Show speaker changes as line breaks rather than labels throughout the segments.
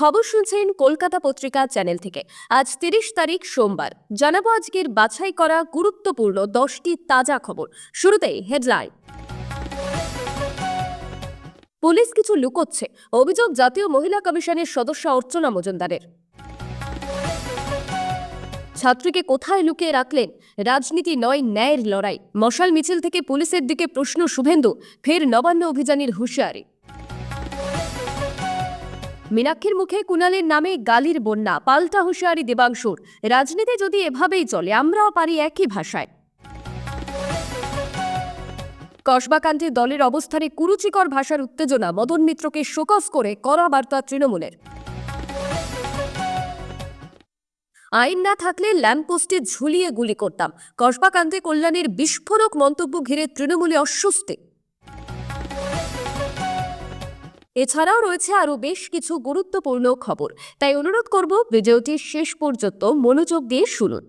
খবর শুনছেন কলকাতা পত্রিকা চ্যানেল থেকে। আজ তিরিশ তারিখ সোমবার। জানাব আজকের বাছাই করা গুরুত্বপূর্ণ দশটি তাজা খবর। শুরুতেই হেডলাইন। পুলিশ কিছু লুকোচ্ছে। অভিযোগ জাতীয় মহিলা কমিশনের সদস্য অর্চনা মজুমদারের। ছাত্রীকে কোথায় লুকিয়ে রাখলেন? রাজনীতি নয়, ন্যায়ের লড়াই। মশাল মিছিল থেকে পুলিশের দিকে প্রশ্ন শুভেন্দু, ফের নবান্ন অভিযানের হুঁশিয়ারি। মীনাক্ষীর মুখে কুণালের নামে গালির বন্যা, পাল্টা হুঁশিয়ারি দেবাংশুর। রাজনীতি যদি এভাবেই চলে, আমরাও পারি একই ভাষায়। কসবাকান্তে দলের অবস্থানে কুরুচিকর ভাষার উত্তেজনা, মদন মিত্রকে শোকস করে কড়া বার্তা তৃণমূলের। আইন না থাকলে ল্যাম্পপোস্টে ঝুলিয়ে গুলি করতাম। কসবাকান্তে কল্যাণের বিস্ফোরক মন্তব্য ঘিরে তৃণমূলে অস্বস্তি। এছাড়াও রয়েছে আরও বেশ কিছু গুরুত্বপূর্ণ খবর। তাই অনুরোধ করব ভিডিওটি শেষ পর্যন্ত মনোযোগ দিয়ে শুনুন।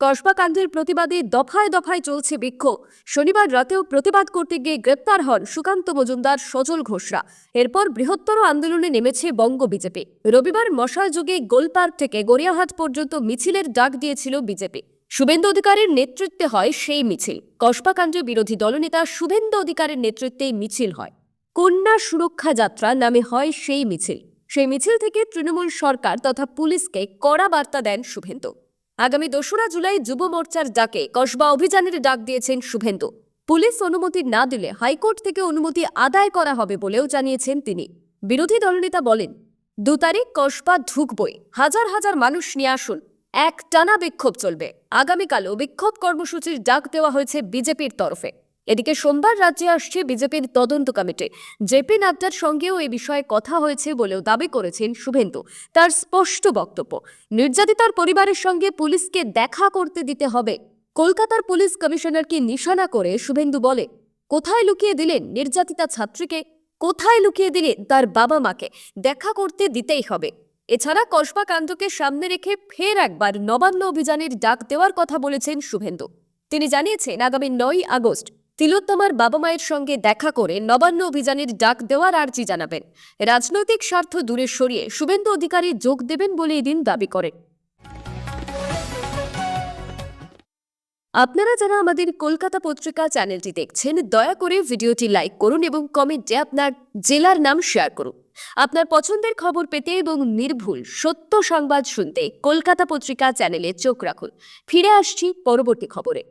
কসবাকাণ্ডের প্রতিবাদে দফায় দফায় চলছে বিক্ষোভ। শনিবার রাতেও প্রতিবাদ করতে গিয়ে গ্রেপ্তার হন সুকান্ত মজুমদার, সজল ঘোষরা। এরপর বৃহত্তর আন্দোলনে নেমেছে বঙ্গ বিজেপি। রবিবার মশাল যুগে গোলপার্ক থেকে গড়িয়াহাট পর্যন্ত মিছিলের ডাক দিয়েছিল বিজেপি। শুভেন্দু অধিকারের নেতৃত্বে হয় সেই মিছিল। কসবাকাণ্ডে বিরোধী দলনেতা শুভেন্দু অধিকারের নেতৃত্বে মিছিল হয়। কন্যা সুরক্ষা যাত্রা নামে হয় সেই মিছিল। সেই মিছিল থেকে তৃণমূল সরকার তথা পুলিশকে কড়া বার্তা দেন শুভেন্দু। আগামী দোসরা জুলাই যুব মোর্চার ডাকে কসবা অভিযানের ডাক দিয়েছেন শুভেন্দু। পুলিশ অনুমতি না দিলে হাইকোর্ট থেকে অনুমতি আদায় করা হবে বলেও জানিয়েছেন তিনি। বিরোধী দলনেতা বলেন, দু তারিখ কসবা ঢুকবই হাজার হাজার মানুষ নিয়ে আসুন। এক টানা বিক্ষোভ চলবে। আগামীকালও বিক্ষোভ কর্মসূচির ডাক দেওয়া হয়েছে বিজেপির তরফে। এদিকে সোমবার রাজ্যে আসছে বিজেপির তদন্ত কমিটি। জেপি নাড্ডার সঙ্গেও এই বিষয়ে কথা হয়েছে বলেও দাবি করেছেন শুভেন্দু। তার স্পষ্ট বক্তব্য, নির্যাতিতার পরিবারের সঙ্গে পুলিশকে দেখা করতে দিতে হবে। কলকাতার পুলিশ কমিশনারকে নিশানা করে শুভেন্দু বলে, কোথায় লুকিয়ে দিলেন নির্যাতিতা ছাত্রীকে? কোথায় লুকিয়ে দিলেন তার বাবা মাকে? দেখা করতে দিতেই হবে। এছাড়া কসবা কাণ্ডকে সামনে রেখে ফের একবার নবান্ন অভিযানের ডাক দেওয়ার কথা বলেছেন শুভেন্দু। তিনি জানিয়েছেন, আগামী নয় আগস্ট তিলোত্তমার বাবা মায়ের সঙ্গে দেখা করে নবান্ন অভিযানের ডাক দেওয়ার আর্জি জানাবেন। রাজনৈতিক স্বার্থ দূরে সরিয়ে শুভেন্দু অধিকারী যোগ দেবেন বলে এদিন দাবি করেন আপনারা যারা আমাদের কলকাতা পত্রিকা চ্যানেলটি দেখছেন, দয়া করে ভিডিওটি লাইক করুন এবং কমেন্টে আপনার জেলার নাম শেয়ার করুন। আপনার পছন্দের খবর পেতে এবং নির্ভুল, সত্য সংবাদ শুনতে কলকাতা পত্রিকা চ্যানেলে চোখ রাখুন। ফিরে আসছি পরবর্তী খবরে।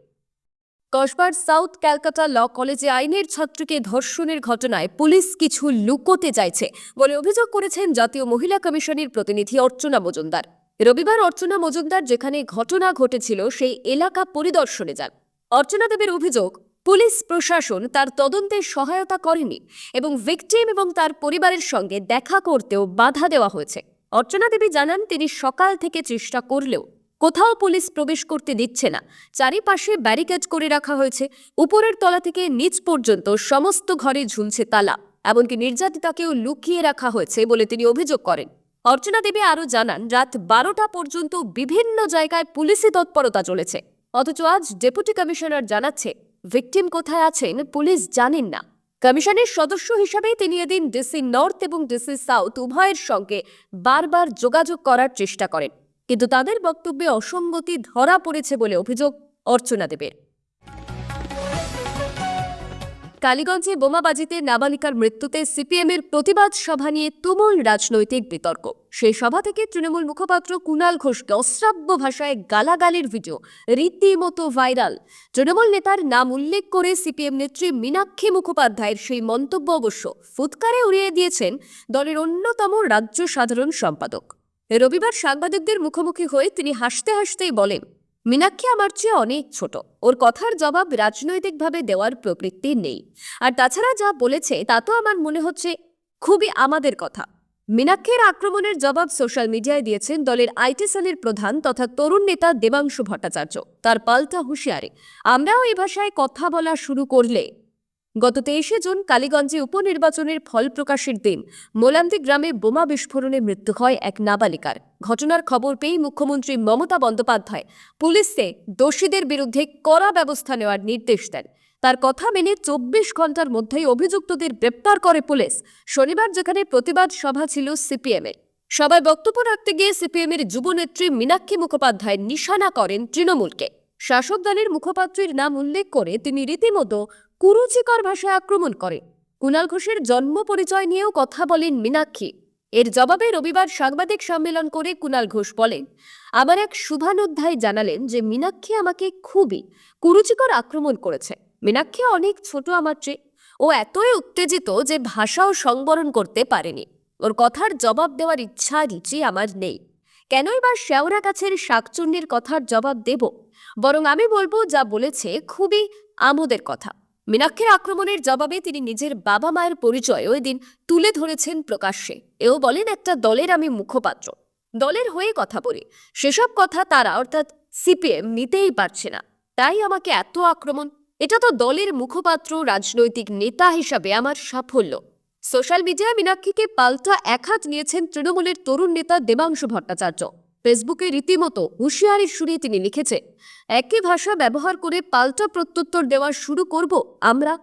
কসবার সাউথ ক্যালকাটা ল কলেজে আইনের ছাত্রীকে ধর্ষণের ঘটনায় পুলিশ কিছু লুকোতে চাইছে বলে অভিযোগ করেছেন জাতীয় মহিলা কমিশনের প্রতিনিধি অর্চনা মজুমদার। রবিবার অর্চনা মজুমদার যেখানে ঘটনা ঘটেছিল সেই এলাকা পরিদর্শনে যান। অর্চনা দেবের অভিযোগ, পুলিশ প্রশাসন তার তদন্তে সহায়তা করেনি এবং ভিকটিম এবং তার পরিবারের সঙ্গে দেখা করতেও বাধা দেওয়া হয়েছে। অর্চনা দেবী জানান, তিনি সকাল থেকে চেষ্টা করলেও কোথাও পুলিশ প্রবেশ করতে দিচ্ছে না। চারিপাশে ব্যারিকেড করে রাখা হয়েছে। উপরের তলা থেকে নিচ পর্যন্ত সমস্ত ঘরে ঝুলছে তালা। এমনকি নির্যাতিতাকেও লুকিয়ে রাখা হয়েছে বলে তিনি অভিযোগ করেন। অর্চনা দেবী আরও জানান, রাত বারোটা পর্যন্ত বিভিন্ন জায়গায় পুলিশি তৎপরতা চলেছে। অথচ আজ ডেপুটি কমিশনার জানাচ্ছে, ভিকটিম কোথায় আছেন পুলিশ জানেন না। কমিশনের সদস্য হিসাবে তিনি এদিন ডিসি নর্থ এবং ডিসি সাউথ উভয়ের সঙ্গে বারবার যোগাযোগ করার চেষ্টা করেন। কিন্তু তাদের বক্তব্যে অসঙ্গতি ধরা পড়েছে বলে অভিযোগ অর্চনা দেবের। কালীগঞ্জে বোমাবাজিতে নাবালিকার মৃত্যুতে সিপিএমের প্রতিবাদ সভা নিয়ে তুমুল রাজনৈতিক বিতর্ক। সেই সভা থেকে তৃণমূল মুখপাত্র কুণাল ঘোষকে অশ্রাব্য ভাষায় গালাগালির ভিডিও, রীতিমতো ভাইরাল। তৃণমূল নেতার নাম উল্লেখ করে সিপিএম নেত্রী মীনাক্ষী মুখোপাধ্যায়ের সেই মন্তব্য অবশ্য ফুৎকারে উড়িয়ে দিয়েছেন দলের অন্যতম রাজ্য সাধারণ সম্পাদক। রবিবার সাংবাদিকদের মুখোমুখি হয়ে তিনি হাসতে হাসতেই বলেন, মীনাক্ষী আমার চেয়ে অনেক ছোট। ওর কথার জবাব রাজনৈতিকভাবে দেওয়ার প্রবৃত্তি নেই। আর তাছাড়া যা বলেছে, তা তো আমার মনে হচ্ছে খুবই আমাদের কথা। মীনাক্ষীর আক্রমণের জবাব সোশ্যাল মিডিয়ায় দিয়েছেন দলের আইটি সেলের প্রধান তথা তরুণ নেতা দেবাংশু ভট্টাচার্য। তার পাল্টা হুঁশিয়ারে, আমরাও এ ভাষায় কথা বলা শুরু করলে গত তেইশে জুন কালীগঞ্জে উপনির্বাচনের ফল প্রকাশের দিন। মোলান্দি গ্রামে বোমা বিস্ফোরণে মৃত্যু হয় এক নাবালিকার। ঘটনার খবর পেয়ে মুখ্যমন্ত্রী মমতা বন্দ্যোপাধ্যায় পুলিশকে দোষীদের বিরুদ্ধে কড়া ব্যবস্থা নেওয়ার নির্দেশ দেন। তার কথা মেনে চব্বিশ ঘণ্টার মধ্যেই অভিযুক্তদের গ্রেপ্তার করে পুলিশ। শনিবার যেখানে প্রতিবাদ সভা ছিল সিপিএমের। সবাই বক্তব্য রাখতে গিয়ে সিপিএমের যুবনেত্রী মীনাক্ষী মুখোপাধ্যায় নিশানা করেন তৃণমূলকে। শাসক দলের মুখপাত্রের নাম উল্লেখ করে তিনি রীতিমতো কুরুচিকর ভাষায় আক্রমণ করে। কুণাল ঘোষের জন্ম পরিচয় নিয়েও কথা বলেন মীনাক্ষী। এর জবাবে রবিবার সাংবাদিক সম্মেলন করে কুণাল ঘোষ বলেন আবার এক শুভানুধ্যায় জানালেন যে মীনাক্ষী আমাকে খুবই কুরুচিকর আক্রমণ করেছে। মীনাক্ষী অনেক ছোট আমার চেয়ে। ও এতই উত্তেজিত যে ভাষাও সংবরণ করতে পারেনি। ওর কথার জবাব দেওয়ার ইচ্ছা রুচি আমার নেই। কেনই বা শেওড়া গাছের শাকচুন্নির কথার জবাব দেব? বরং আমি বলব যা বলেছে খুবই আমোদের কথা। মীনাক্ষীর আক্রমণের জবাবে তিনি নিজের বাবা মায়ের পরিচয় ওই দিন তুলে ধরেছেন প্রকাশ্যে। এও বলেন, একটা দলের আমি মুখপাত্র। দলের হয়ে কথা বলি। সেসব কথা তারা, অর্থাৎ সিপিএম, নিতেই পারছে না। তাই আমাকে এত আক্রমণ। এটা তো দলের মুখপাত্র, রাজনৈতিক নেতা হিসাবে আমার সাফল্য। সোশ্যাল মিডিয়ায় মীনাক্ষীকে পাল্টা একহাত নিয়েছেন তৃণমূলের তরুণ নেতা দেবাংশু ভট্টাচার্য। ফেসবুকে রীতিমতো হুঁশিয়ারির সুরে তিনি লিখেছে, একই ভাষা ব্যবহার করে পাল্টা প্রত্যুত্তর দেওয়া শুরু করব আমরা।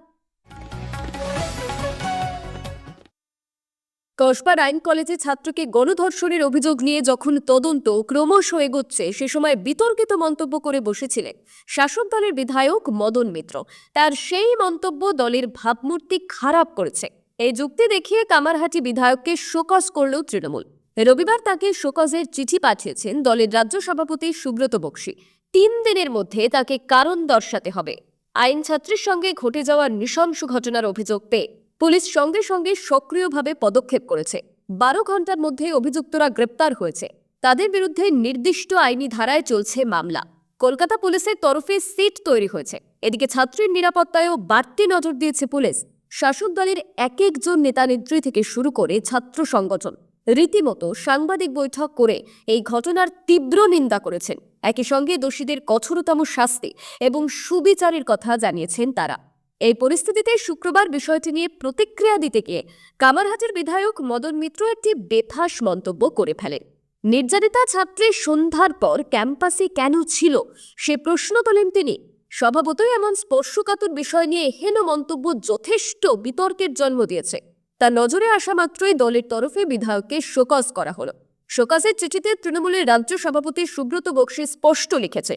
কসবার আইন কলেজে ছাত্রকে গণধর্ষণের অভিযোগ নিয়ে যখন তদন্ত ক্রমশ এগোচ্ছে, সে সময় বিতর্কিত মন্তব্য করে বসেছিলেন শাসক দলের বিধায়ক মদন মিত্র। তার সেই মন্তব্য দলের ভাবমূর্তি খারাপ করেছে। এই যুক্তি দেখিয়ে কামারহাটি বিধায়ককে শোকস করল তৃণমূল। রবিবার তাকে শোকজের চিঠি পাঠিয়েছেন দলের রাজ্য সভাপতি সুব্রত বক্সী। তিন দিনের মধ্যে তাকে কারণ দর্শাতে হবে। আইন ছাত্রীর সঙ্গে ঘটে যাওয়া নৃশংস ঘটনার অভিযোগ পেয়ে পুলিশ সঙ্গে সঙ্গে সক্রিয়ভাবে পদক্ষেপ করেছে। বারো ঘণ্টার মধ্যে অভিযুক্তরা গ্রেপ্তার হয়েছে। তাদের বিরুদ্ধে নির্দিষ্ট আইনি ধারায় চলছে মামলা। কলকাতা পুলিশের তরফে সিট তৈরি হয়েছে। এদিকে ছাত্রীর নিরাপত্তায়ও বাড়তি নজর দিয়েছে পুলিশ। শাসক দলের এক একজন নেতা নেত্রী থেকে শুরু করে ছাত্র সংগঠন। রীতিমতো সাংবাদিক বৈঠক করে এই ঘটনার তীব্র নিন্দা করেছেন। একই সঙ্গে দোষীদের কঠোরতম শাস্তি এবং সুবিচারের কথা জানিয়েছেন তারা। এই পরিস্থিতিতে শুক্রবার বিষয়টি নিয়ে প্রতিক্রিয়া দিতে গিয়ে কামারহাটের বিধায়ক মদন মিত্র একটি বেফাস মন্তব্য করে ফেলেন। নির্যাতিতা ছাত্রী সন্ধ্যার পর ক্যাম্পাসে কেন ছিল সে প্রশ্ন তোলেন তিনি। স্বভাবতই এমন স্পর্শকাতর বিষয় নিয়ে হেন মন্তব্য যথেষ্ট বিতর্কের জন্ম দিয়েছে। তা নজরে আসা মাত্রই দলের তরফে বিধায়ককে শোকজ করা হলো। শোকজের চিঠিতে তৃণমূলের রাজ্য সভাপতি সুব্রত বক্সী স্পষ্ট লিখেছে,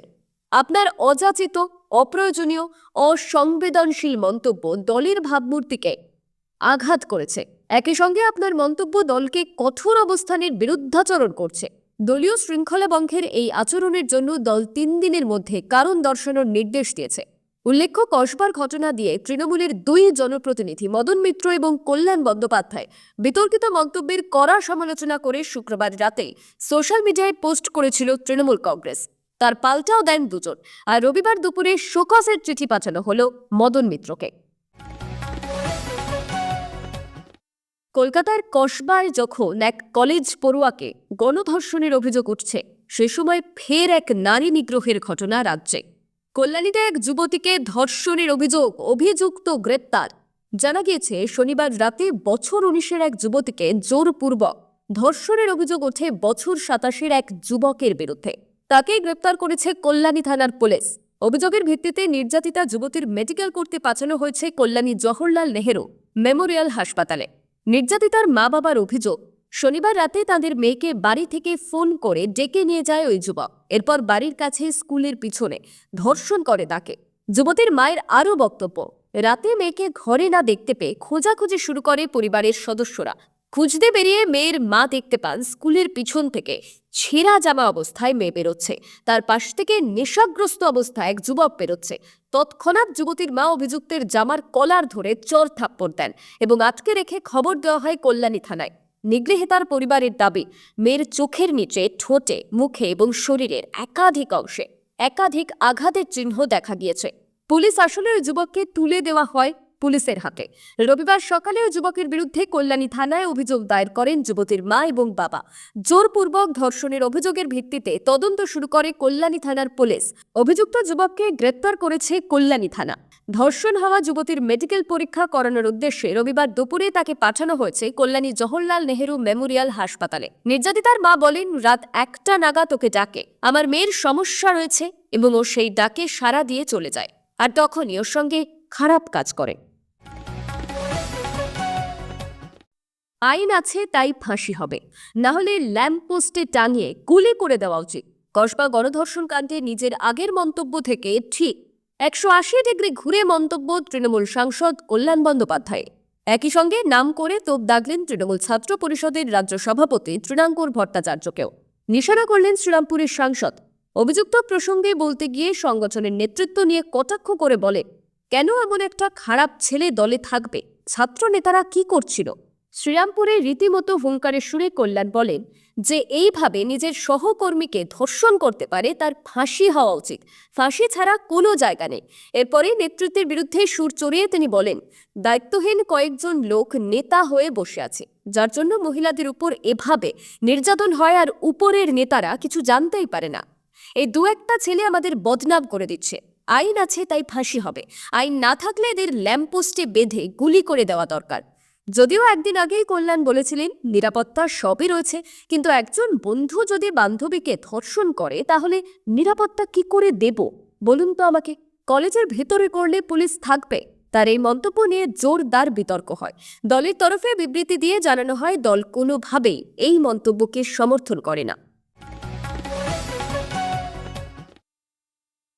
আপনার অযাচিত, অপ্রয়োজনীয়, অসংবেদনশীল মন্তব্য দলের ভাবমূর্তিকে আঘাত করেছে। একই সঙ্গে আপনার মন্তব্য দলকে কঠোর অবস্থানের বিরুদ্ধাচরণ করছে। দলীয় শৃঙ্খলা বঙ্গের এই আচরণের জন্য দল তিন দিনের মধ্যে কারণ দর্শানোর নির্দেশ দিয়েছে। উল্লেখ্য, কসবার ঘটনা দিয়ে তৃণমূলের দুই জনপ্রতিনিধি মদন মিত্র এবং কল্যাণ বন্দ্যোপাধ্যায় বিতর্কিত মন্তব্যের কড়া সমালোচনা করে শুক্রবার রাতে সোশ্যাল মিডিয়ায় পোস্ট করেছিল তৃণমূল কংগ্রেস। তার পাল্টাও দেন দুজন। আর রবিবার দুপুরে শোকসের চিঠি পাঠানো হলো মদন মিত্রকে। কলকাতার কসবায় যখন এক কলেজ পড়ুয়াকে গণধর্ষণের অভিযোগ উঠছে, সে সময় ফের এক নারী নিগ্রহের ঘটনা রাজ্যে। কল্যাণীতে এক যুবতীকে ধর্ষণের অভিযোগ, অভিযুক্ত গ্রেপ্তার। জানা গিয়েছে, শনিবার রাতে বছর উনিশের এক যুবতীকে জোরপূর্বক ধর্ষণের অভিযোগ ওঠে বছর সাতাশের এক যুবকের বিরুদ্ধে। তাকেই গ্রেপ্তার করেছে কল্যাণী থানার পুলিশ। অভিযোগের ভিত্তিতে নির্যাতিতা যুবতীর মেডিকেল করতে পাঠানো হয়েছে কল্যাণী জওহরলাল নেহেরু মেমোরিয়াল হাসপাতালে। নির্যাতিতার মা বাবার অভিযোগ শনিবার রাতে তাদের মেয়েকে বাড়ি থেকে ফোন করে ডেকে নিয়ে যায় ওই যুবক। এরপর বাড়ির কাছে স্কুলের পিছনে ধর্ষণ করে তাকে। যুবতীর মায়ের আরও বক্তব্য, রাতে মেয়েকে ঘরে না দেখতে পেয়ে খোঁজাখুঁজি শুরু করে পরিবারের সদস্যরা। খুঁজতে বেরিয়ে মেয়ের মা দেখতে পান স্কুলের পিছন থেকে ছেঁড়া জামা অবস্থায় মেয়ে বেরোচ্ছে। তার পাশ থেকে নেশাগ্রস্ত অবস্থায় এক যুবক বেরোচ্ছে। তৎক্ষণাৎ যুবতীর মা অভিযুক্তের জামার কলার ধরে চর থাপ্পড় দেন এবং আটকে রেখে খবর দেওয়া হয় কল্যাণী থানায়। নিগৃহীতার পরিবারের দাবি, মেয়ের চোখের নিচে, ঠোঁটে, মুখে এবং শরীরের একাধিক অংশে একাধিক আঘাতের চিহ্ন দেখা গিয়েছে। পুলিশ আসলে ওই যুবককে তুলে দেওয়া হয়। পুলিশের হাতে। রবিবার সকালে যুবকের বিরুদ্ধে কল্যাণী থানায় অভিযোগ দায়ের করেন যুবতীর মা এবং বাবা। জোরপূর্বক ধর্ষণের অভিযোগের ভিত্তিতে তদন্ত শুরু করে কল্যাণী থানার পুলিশ। অভিযুক্ত যুবককে গ্রেপ্তার করেছে কল্যাণী থানা। ধর্ষণ হওয়া যুবতীর মেডিকেল পরীক্ষা করানোর উদ্দেশ্যে রবিবার দুপুরে তাকে পাঠানো হয়েছে কল্যাণী জওহরলাল নেহেরু মেমোরিয়াল হাসপাতালে। নির্যাতিতার মা বলেন, রাত একটা নাগা তোকে ডাকে। আমার মেয়ের সমস্যা রয়েছে এবং ও সেই ডাকে সাড়া দিয়ে চলে যায়। আর তখনই ওর সঙ্গে খারাপ কাজ করে। আইন আছে, তাই ফাঁসি হবে। না হলে ল্যাম্পপোস্টে টাঙিয়ে গুলি করে দেওয়া উচিত। কসবা গণধর্ষণ কাণ্ডে নিজের আগের মন্তব্য থেকে ঠিক। একশো আশি ডিগ্রি ঘুরে মন্তব্য তৃণমূল সাংসদ কল্যাণ বন্দ্যোপাধ্যায় একই সঙ্গে নাম করে তোপ দাগলেন তৃণমূল ছাত্র পরিষদের রাজ্য সভাপতি তৃণাঙ্কুর ভট্টাচার্যকেও। নিশানা করলেন শ্রীরামপুরের সাংসদ। অভিযুক্ত প্রসঙ্গে বলতে গিয়ে সংগঠনের নেতৃত্ব নিয়ে কটাক্ষ করে বলে কেন এমন একটা খারাপ ছেলে দলে থাকবে? ছাত্র নেতারা কি করছিল? শ্রীরামপুরে রীতিমতো হুঙ্কারের সুরে কল্যাণ বলেন যে, এইভাবে নিজের সহকর্মীকে ধর্ষণ করতে পারে তার ফাঁসি হওয়া উচিত। ফাঁসি ছাড়া কোনো জায়গা নেই। এরপরে নেতৃত্বের বিরুদ্ধে সুর চড়িয়ে তিনি বলেন, দায়িত্বহীন কয়েকজন লোক নেতা হয়ে বসে আছে। যার জন্য মহিলাদের উপর এভাবে নির্যাতন হয় আর উপরের নেতারা কিছু জানতেই পারে না। এই দু একটা ছেলে আমাদের বদনাম করে দিচ্ছে। আইন আছে, তাই ফাঁসি হবে। আইন না থাকলে এদের ল্যাম্পপোস্টে বেঁধে গুলি করে দেওয়া দরকার। যদিও একদিন আগেই কল্যাণ বলেছিলেন, নিরাপত্তা সবই রয়েছে, কিন্তু একজন বন্ধু যদি বান্ধবীকে ধর্ষণ করে, তাহলে নিরাপত্তা কি করে দেব? বলুন তো আমাকে। কলেজের ভেতরে করলে পুলিশ থাকবে। তার এই মন্তব্য নিয়ে জোরদার বিতর্ক হয়। দলের তরফে বিবৃতি দিয়ে জানানো হয়, দল কোনোভাবেই এই মন্তব্যকে সমর্থন করে না।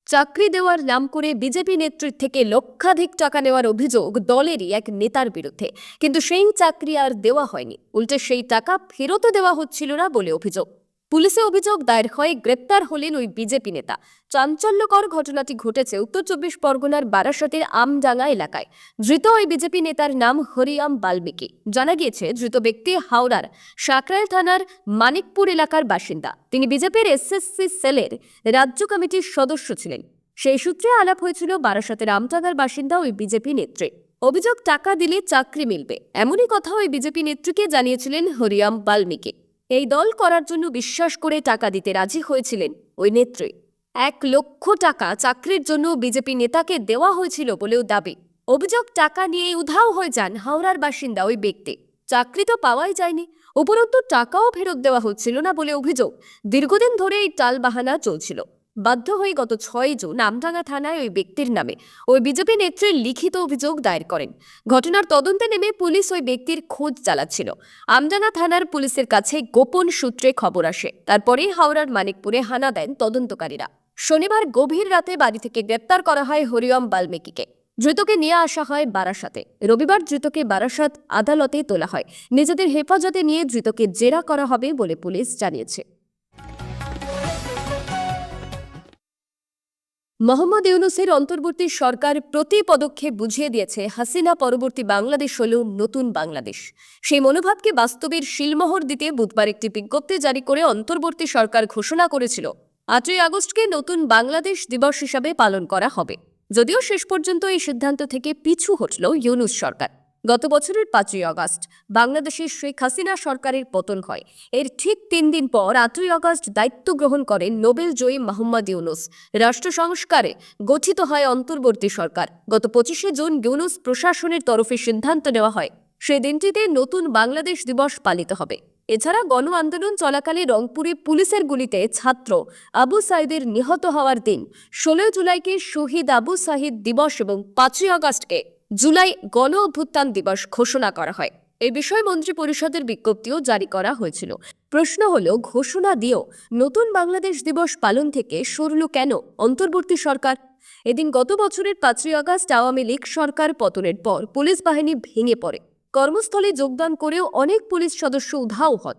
চাকরি দেওয়ার নাম করে বিজেপি নেত্রীর থেকে লক্ষাধিক টাকা নেওয়ার অভিযোগ দলেরই এক নেতার বিরুদ্ধে। কিন্তু সেই চাকরি আর দেওয়া হয়নি। উল্টে সেই টাকা ফেরতও দেওয়া হচ্ছিল না বলে অভিযোগ। পুলিশে অভিযোগ, দায়ের হয়ে গ্রেপ্তার হলেন ওই বিজেপি নেতা। চাঞ্চল্যকর ঘটনাটি ঘটেছে উত্তর চব্বিশ পরগনার বারাসতের আমডাঙ্গা এলাকায়। ধৃত ওই বিজেপি নেতার নাম হরিয়াম বাল্মীকি। জানা গিয়েছে, ধৃত ব্যক্তি হাওড়ার সাকরাইল থানার মানিকপুর এলাকার বাসিন্দা। তিনি বিজেপির এসএসসি সেলের রাজ্য কমিটির সদস্য ছিলেন। সেই সূত্রে আলাপ হয়েছিল বারাসতের আমডাঙ্গার বাসিন্দা ওই বিজেপি নেত্রী। অভিযোগ, টাকা দিলে চাকরি মিলবে। এমনই কথা ওই বিজেপি নেত্রীকে জানিয়েছিলেন হরিয়াম বাল্মীকি। এই দল করার জন্য বিশ্বাস করে টাকা দিতে রাজি হয়েছিলেন ওই নেত্রী। এক লক্ষ টাকা চাকরির জন্য বিজেপি নেতাকে দেওয়া হয়েছিল বলেও দাবি। অভিযোগ, টাকা নিয়ে উধাও হয়ে যান হাওড়ার বাসিন্দা ওই ব্যক্তি। চাকরি তো পাওয়াই যায়নি, উপরন্তু টাকাও ফেরত দেওয়া হচ্ছিল না বলে অভিযোগ। দীর্ঘদিন ধরে এই টাল বাহানা চলছিল। বাধ্য হয়ে গত ছয় জুন আমডাঙ্গা থানায় ওই ব্যক্তির নামে ওই বিজেপি নেত্রীর লিখিত অভিযোগ দায়ের করেন। ঘটনার তদন্তে নেমে পুলিশ ওই ব্যক্তির খোঁজ চালাচ্ছিল। আমডাঙ্গা থানার পুলিশের কাছে গোপন সূত্রে খবর আসে। তারপরেই হাওড়ার মানিকপুরে হানা দেন তদন্তকারীরা। শনিবার গভীর রাতে বাড়ি থেকে গ্রেপ্তার করা হয় হরিয়ম বাল্মীকিকে। ধৃতকে নিয়ে আসা হয় বারাসাতে। রবিবার ধৃতকে বারাসাত আদালতে তোলা হয়। নিজেদের হেফাজতে নিয়ে ধৃতকে জেরা করা হবে বলে পুলিশ জানিয়েছে। মোহাম্মদ ইউনুসের অন্তর্বর্তী সরকার প্রতি পদক্ষেপ বুঝিয়ে দিয়েছে, হাসিনা পরবর্তী বাংলাদেশ হল নতুন বাংলাদেশ। সেই মনোভাবকে বাস্তবের শিলমোহর দিতে বুধবার একটি বিজ্ঞপ্তি জারি করে অন্তর্বর্তী সরকার ঘোষণা করেছিল, আটই আগস্টকে নতুন বাংলাদেশ দিবস হিসাবে পালন করা হবে। যদিও শেষ পর্যন্ত এই সিদ্ধান্ত থেকে পিছু হটল ইউনুস সরকার। গত বছরের পাঁচই আগস্ট বাংলাদেশের শেখ হাসিনা সরকারের পতন হয়। এর ঠিক তিন দিন পর আটই আগস্ট দায়িত্ব গ্রহণ করেন নোবেল জয়ী মোহাম্মদ ইউনুস। রাষ্ট্র সংস্কারে গঠিত হয় অন্তর্বর্তী সরকার। গত পঁচিশে জুন ইউনুস প্রশাসনের তরফে সিদ্ধান্ত নেওয়া হয় সেই দিনটিতে নতুন বাংলাদেশ দিবস পালিত হবে। এছাড়া গণ আন্দোলন চলাকালে রংপুরে পুলিশের গুলিতে ছাত্র আবু সাইদের নিহত হওয়ার দিন, ষোলোই জুলাইকে শহীদ আবু সাহিদ দিবস এবং পাঁচই আগস্টকে জুলাই গণ অভ্যুত্থান দিবস ঘোষণা করা হয়। এ বিষয়ে মন্ত্রী পরিষদের বিজ্ঞপ্তিও জারি করা হয়েছিল। প্রশ্ন হল, ঘোষণা দিয়েও নতুন বাংলাদেশ দিবস পালন থেকে সরল কেন অন্তর্বর্তী সরকার? এদিন গত বছরের পাঁচই আগস্ট আওয়ামী লীগ সরকার পতনের পর পুলিশ বাহিনী ভেঙে পড়ে। কর্মস্থলে যোগদান করেও অনেক পুলিশ সদস্য উধাও হন।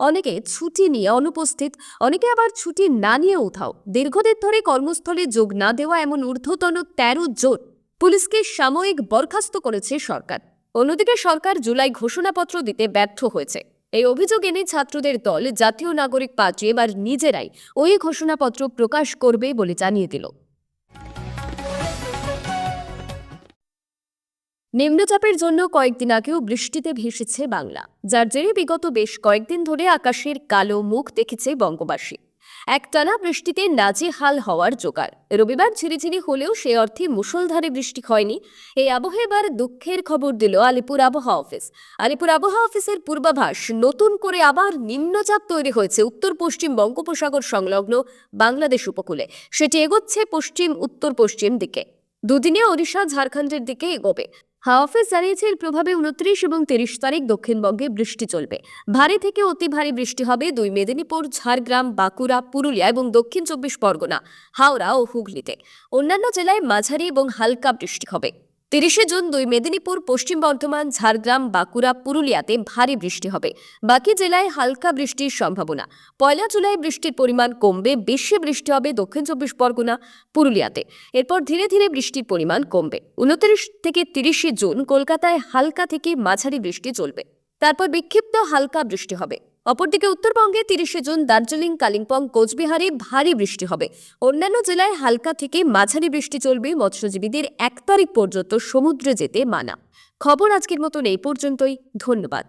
অনেকে ছুটি নিয়ে অনুপস্থিত, অনেকে আবার ছুটি না নিয়ে উধাও। দীর্ঘদিন ধরে কর্মস্থলে যোগ না দেওয়া এমন ঊর্ধ্বতন তেরো জন পুলিশকে সাময়িক বরখাস্ত করেছে সরকার। অন্যদিকে সরকার জুলাই ঘোষণাপত্র দিতে ব্যর্থ হয়েছে। এই অভিযোগ এনে ছাত্রদের দল, জাতীয় নাগরিক পার্টি এবার নিজেরাই ওই ঘোষণাপত্র প্রকাশ করবে বলে জানিয়ে দিল। নিম্নচাপের জন্য কয়েকদিন আগেও বৃষ্টিতে ভেসেছে বাংলা। যার জেরে বিগত বেশ কয়েকদিন ধরে আকাশের কালো মুখ দেখেছে বঙ্গবাসী। একটানা বৃষ্টিতে নাজেহাল হওয়ার জোগাড়। রবিবার ঝিরিঝিরি হলেও সে অর্থে মুষলধারে বৃষ্টি হয়নি। এই আবহে এবার দুঃখের খবর দিল আলিপুর আবহাওয়া অফিস। আলিপুর আবহাওয়া অফিসের পূর্বাভাস, নতুন করে আবার নিম্নচাপ তৈরি হয়েছে উত্তর পশ্চিম বঙ্গোপসাগর সংলগ্ন বাংলাদেশ উপকূলে। সেটি এগোচ্ছে পশ্চিম উত্তর পশ্চিম দিকে। দুদিনে ওড়িশা ঝাড়খণ্ডের দিকে এগোবে। হাওয়া অফিস জানিয়েছে এর প্রভাবে উনত্রিশ এবং তিরিশ তারিখ দক্ষিণবঙ্গে বৃষ্টি চলবে। ভারী থেকে অতি ভারী বৃষ্টি হবে দুই মেদিনীপুর, ঝাড়গ্রাম, বাঁকুড়া, পুরুলিয়া এবং দক্ষিণ চব্বিশ পরগনা, হাওড়া ও হুগলিতে। অন্যান্য জেলায় মাঝারি এবং হালকা বৃষ্টি হবে। তিরিশে জুন দুই মেদিনীপুর, পশ্চিম বর্ধমান, ঝাড়গ্রাম, বাঁকুড়া, পুরুলিয়াতে ভারী বৃষ্টি হবে। বাকি জেলায় হালকা বৃষ্টির সম্ভাবনা। পয়লা জুলাই বৃষ্টির পরিমাণ কমবে, বেশি বৃষ্টি হবে দক্ষিণ চব্বিশ পরগনা, পুরুলিয়াতে। এরপর ধীরে ধীরে বৃষ্টির পরিমাণ কমবে। উনত্রিশ থেকে তিরিশে জুন কলকাতায় হালকা থেকে মাঝারি বৃষ্টি চলবে। তারপর বিক্ষিপ্ত হালকা বৃষ্টি হবে। অপরদিকে উত্তরবঙ্গে তিরিশে জুন দার্জিলিং, কালিম্পং, কোচবিহারে ভারী বৃষ্টি হবে। অন্যান্য জেলায় হালকা থেকে মাঝারি বৃষ্টি চলবে। মৎস্যজীবীদের এক তারিখ পর্যন্ত সমুদ্রে যেতে মানা। খবর আজকের মতন এই পর্যন্তই। ধন্যবাদ।